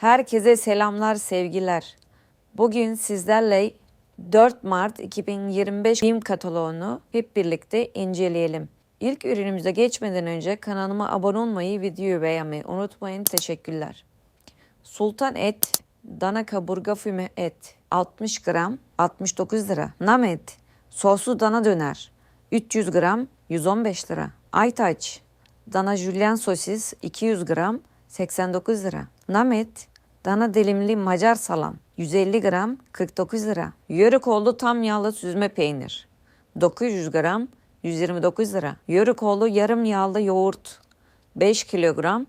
Herkese selamlar, sevgiler. Bugün sizlerle 4 Mart 2025 BİM kataloğunu hep birlikte inceleyelim. İlk ürünümüze geçmeden önce kanalıma abone olmayı, videoyu beğenmeyi unutmayın. Teşekkürler. Sultan et, dana kaburga füme et 60 gram 69 lira. Nam et, soslu dana döner 300 gram 115 lira. Aytaç, dana jülyen sosis 200 gram 89 lira. Nam et, dana dilimli Macar salam 150 gram 49 lira. Yörük oldu tam yağlı süzme peynir 900 gram 129 lira. Yörük oldu yarım yağlı yoğurt 5 kilogram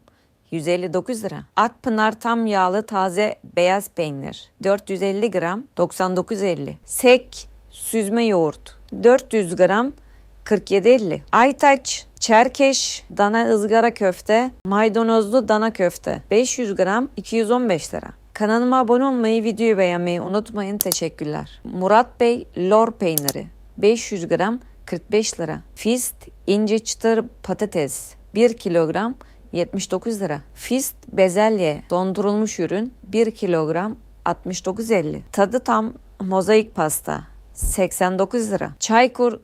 159 lira. Akpınar tam yağlı taze beyaz peynir 450 gram 99.50. Sek süzme yoğurt 400 gram 47.50. Aytaç çerkeş dana ızgara köfte maydanozlu dana köfte 500 gram 215 lira. Kanalıma abone olmayı, videoyu beğenmeyi unutmayın. Teşekkürler. Murat Bey lor peyniri 500 gram 45 lira. Fist ince çıtır patates 1 kilogram 79 lira. Fist bezelye dondurulmuş ürün 1 kilogram 69.50. Tadı tam mozaik pasta 89 lira. Çaykur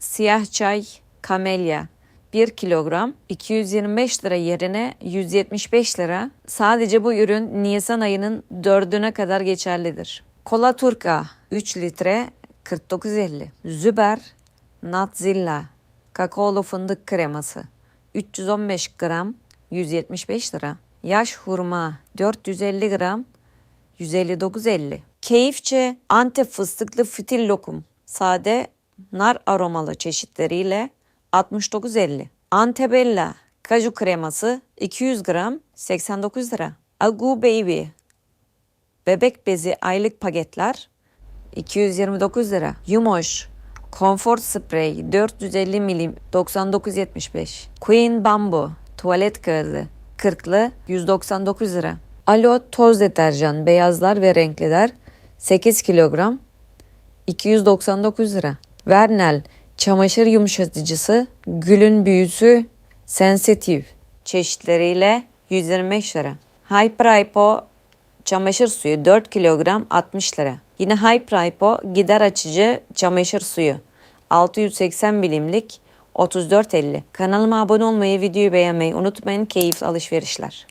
siyah çay kamelya 1 kilogram 225 lira yerine 175 lira. Sadece bu ürün Nisan ayının 4'üne kadar geçerlidir. Kola Turka 3 litre 49.50. Züber Natzilla kakaolu fındık kreması 315 gram 175 lira. Yaş hurma 450 gram 159.50. Keyifçe Antep fıstıklı fitil lokum sade nar aromalı çeşitleriyle 69.50. Antebella kaju kreması 200 gram 89 lira. Agu Baby bebek bezi aylık paketler 229 lira. Yumoş Comfort Spray 450 milim 99.75. Queen Bamboo tuvalet kağıdı 40'lı 199 lira. Alo toz deterjan beyazlar ve renkliler 8 kilogram 299 lira. Vernel çamaşır yumuşatıcısı gülün büyüsü sensitif çeşitleriyle 125 lira. Hyper Hypo çamaşır suyu 4 kilogram 60 lira. Yine Hyper Hypo gider açıcı çamaşır suyu 680 milimlik 34.50. Kanalıma abone olmayı, videoyu beğenmeyi unutmayın. Keyifli alışverişler.